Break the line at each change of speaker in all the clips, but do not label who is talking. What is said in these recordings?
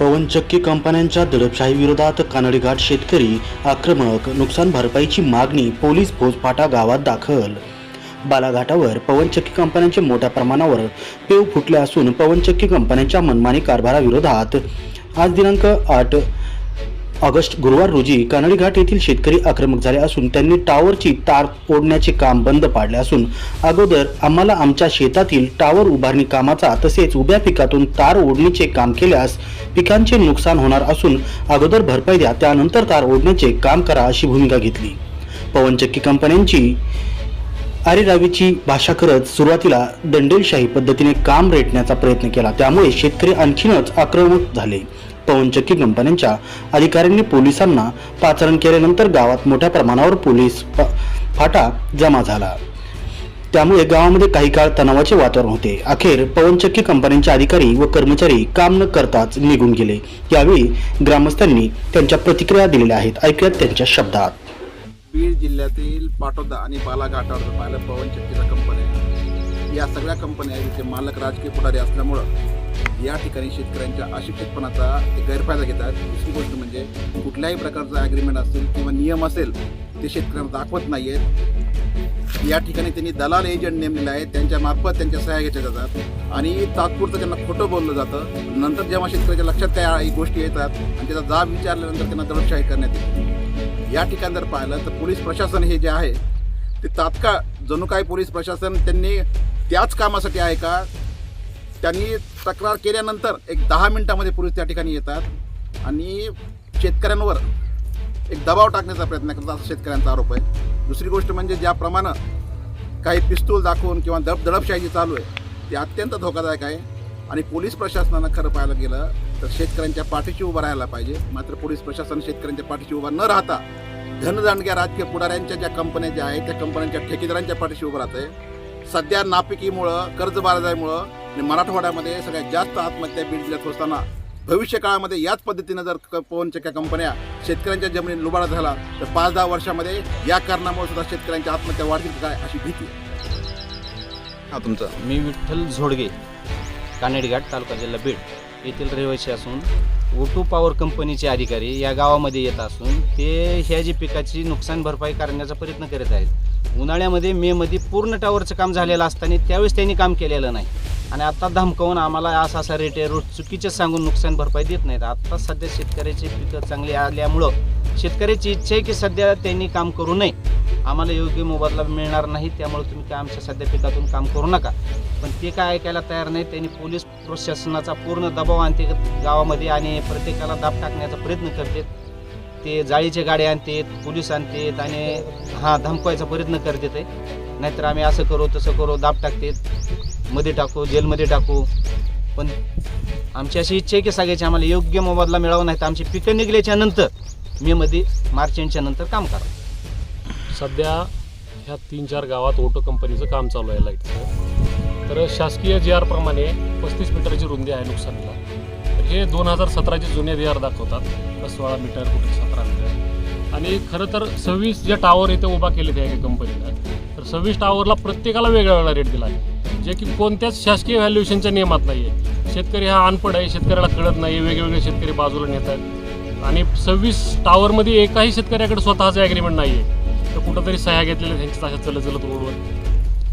पवनचक्की कंपन्यांच्या दडपशाही विरोधात कानडीघाट शेतकरी आक्रमक नुकसान भरपाईची मागणी पोलीस भोजपाटा गावात दाखल. बालाघाटावर पवनचक्की कंपन्यांचे मोठ्या प्रमाणावर पेव फुटले असून पवनचक्की कंपन्यांच्या मनमानी कारभाराविरोधात आज दिनांक आठ ऑगस्ट गुरुवार रोजी कानडी घाट येथील शेतकरी आक्रमक झाले असून त्यांनी टावरची तार ओढण्याचे काम बंद पाडले असून अगोदर आम्हाला आमच्या शेतातील टावर उभारणी कामाचा तसेच उभ्या पिकातून तार ओढणीचे काम केल्यास पिकांचे नुकसान होणार असून अगोदर भरपाई द्या त्यानंतर तार ओढण्याचे काम करा अशी भूमिका घेतली. पवनचक्की कंपन्यांची आरेरावीची भाषा करत सुरुवातीला दंडेलशाही पद्धतीने काम रेटण्याचा प्रयत्न केला. त्यामुळे शेतकरी आणखीनच आक्रमक झाले. पवनचक्की कंपन्यांच्या अधिकाऱ्यांनी पोलिसांना पाचारण केल्यानंतर गावात मोठ्या प्रमाणावर पोलीस फाटा जमा झाला. त्यामुळे गावामध्ये काही काळ तणावाचे वातावरण होते. अखेर पवनचक्की कंपन्यांचे अधिकारी व कर्मचारी काम न करताच निघून गेले. यावेळी ग्रामस्थांनी त्यांच्या प्रतिक्रिया दिलेल्या आहेत. ऐकूयात त्यांच्या शब्दात.
बीड जिल्ह्यातील पाटोदा आणि बालाघाटावर जर पाहिलं पवनचक्कीच्या कंपन्या. या सगळ्या कंपन्या जिथे मालक राजकीय पुढारी असल्यामुळं या ठिकाणी शेतकऱ्यांच्या अशिक्षितपणाचा ते गैरफायदा घेतात. दुसरी गोष्ट म्हणजे कुठल्याही प्रकारचा ॲग्रीमेंट असेल किंवा नियम असेल ते शेतकऱ्यांना दाखवत नाही आहेत या ठिकाणी त्यांनी दलाल एजंट नेमलेले आहेत त्यांच्या मार्फत त्यांच्या सह्या घेतल्या जातात आणि तात्पुरतं त्यांना खोटं बोललं जातं. नंतर जेव्हा शेतकऱ्याच्या लक्षात त्या गोष्टी येतात आणि त्याचा जाब विचारल्यानंतर त्यांना दडपशाही करण्यात येते. या ठिकाणी जर पाहिलं तर पोलीस प्रशासन हे जे आहे ते तात्काळ जणू काय पोलीस प्रशासन त्यांनी त्याच कामासाठी आहे का? त्यांनी तक्रार केल्यानंतर एक दहा मिनिटामध्ये पोलीस त्या ठिकाणी येतात आणि शेतकऱ्यांवर एक दबाव टाकण्याचा प्रयत्न करतात असा शेतकऱ्यांचा आरोप आहे. दुसरी गोष्ट म्हणजे ज्याप्रमाणे काही पिस्तूल दाखवून किंवा दडप दडपशाही जी चालू आहे ती अत्यंत धोकादायक आहे. आणि पोलीस प्रशासनानं खरं पाहायला गेलं तर शेतकऱ्यांच्या पाठीशी उभं राहायला पाहिजे. मात्र पोलीस प्रशासन शेतकऱ्यांच्या पाठीशी उभं न राहता धनदांडग्या राजकीय पुढाऱ्यांच्या ज्या कंपन्या ज्या आहेत त्या कंपन्यांच्या ठेकेदारांच्या पाठीशी उभं राहत आहे सध्या नापिकीमुळं कर्जबाजारीमुळं आणि मराठवाड्यामध्ये सगळ्यात जास्त आत्महत्या बीड जिल्ह्यात होत असताना भविष्य काळामध्ये याच पद्धतीनं जर क- पवनचक्क्या कंपन्या शेतकऱ्यांच्या जमिनीत लुबाडा झाला तर पाच दहा वर्षामध्ये या कारणामुळे सुद्धा शेतकऱ्यांच्या आत्महत्या वाढतील काय अशी भीती
हा तुमचं.
मी विठ्ठल झोडगे कानेडघाट तालुका जिल्हा बीड येथील रहिवासी असून ओटू पॉवर कंपनीचे अधिकारी या गावामध्ये येत असून ते ह्या जी पिकाची नुकसान भरपाई करण्याचा प्रयत्न करत आहेत. उन्हाळ्यामध्ये मेमध्ये पूर्ण टावरचं काम झालेलं असताना त्यावेळेस त्यांनी काम केलेलं नाही. आणि आत्ता धमकावून आम्हाला असा असा रेट आहे. रोज चुकीचे सांगून नुकसान भरपाई देत नाहीत. आत्ता सध्या शेतकऱ्याची पिकं चांगली आल्यामुळं शेतकऱ्याची इच्छा आहे की सध्या त्यांनी काम करू नये. आम्हाला योग्य मोबदला मिळणार नाही त्यामुळे तुम्ही काय आमच्या सध्या पिकातून काम करू नका. पण ते काय ऐकायला तयार नाही त्यांनी पोलीस प्रशासनाचा पूर्ण दबाव आणते गावामध्ये आणि प्रत्येकाला दाब टाकण्याचा प्रयत्न करतात ते जाळीचे गाडे आणतात पोलीस आणतात आणि हा धमकवायचा प्रयत्न करतात नाहीतर आम्ही असं करू तसं करू दाब टाकतात मध्ये टाकू जेलमध्ये टाकू. पण आमची अशी इच्छा आहे की सगळ्याची आम्हाला योग्य मोबदला मिळावा नाही तर आमची पिकं निघल्याच्या नंतर मेमध्ये मार्च एंडच्या नंतर काम करा.
सध्या ह्या तीन चार गावात ओटो कंपनीचं काम चालू आहे लाईटचं. तर शासकीय जी आरप्रमाणे पस्तीस मीटरची रुंदी आहे नुकसानीला. तर हे दोन हजार सतराचे जुने जे आर दाखवतात. सोळा मीटर कुठे सतरा मीटर. आणि खरं तर सव्वीस जे टावर इथे उभा केले त्या एका कंपनीनं तर सव्वीस टावरला प्रत्येकाला वेगळा वेगळा रेट दिला आहे. जे की कोणत्याच शासकीय व्हॅल्युएशनच्या नियमात नाही आहे शेतकरी हा अनपड आहे शेतकऱ्याला कळत नाही वेगवेगळे शेतकरी बाजूला नेत आहेत. आणि सव्वीस टावरमध्ये एकाही शेतकऱ्याकडे स्वतःचं ॲग्रीमेंट नाही आहे तर कुठंतरी सह्या घेतलेल्या त्यांच्या तशा चलत चलत रोडवर.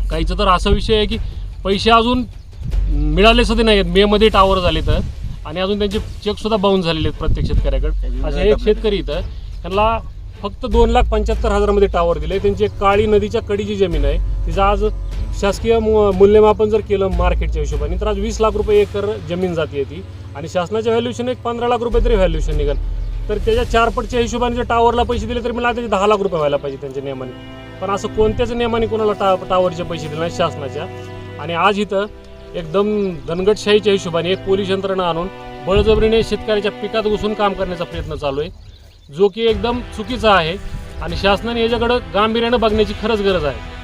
काहीचं तर असा विषय आहे की पैसे अजून मिळाले सुद्धा नाही आहेत मेमध्ये टावर झाले तर आणि अजून त्यांचे चेकसुद्धा बाउन्स झालेले आहेत प्रत्येक शेतकऱ्याकडे. असे एक शेतकरी इथं त्यांना फक्त दोन लाख पंच्याहत्तर हजारामध्ये टावर दिले. त्यांची एक काळी नदीच्या कडीची जमीन आहे. तिचं आज शासकीय मूल्यमापन जर केलं मार्केटच्या हिशोबाने तर आज वीस लाख रुपये एकर जमीन जाते ती. आणि शासनाच्या व्हॅल्युएशन एक पंधरा लाख रुपये तरी व्हॅल्युएशन निघाल. तर त्याच्या चारपटच्या हिशोबाने जर टावरला पैसे दिले तर मला त्याचे दहा लाख रुपये व्हायला पाहिजे त्यांच्या नियमाने. पण असं कोणत्याच नियमाने कोणाला टा टावरचे पैसे दिले नाही शासनाच्या. आणि आज इथं एकदम धनगटशाहीच्या हिशोबाने एक पोलीस यंत्रणा आणून बळजबरीने शेतकऱ्याच्या पिकात घुसून काम करण्याचा प्रयत्न चालू आहे. जो की एकदम चुकीचा आहे. आणि शासनाने याच्याकडं गांभीर्यानं बघण्याची खरंच गरज आहे.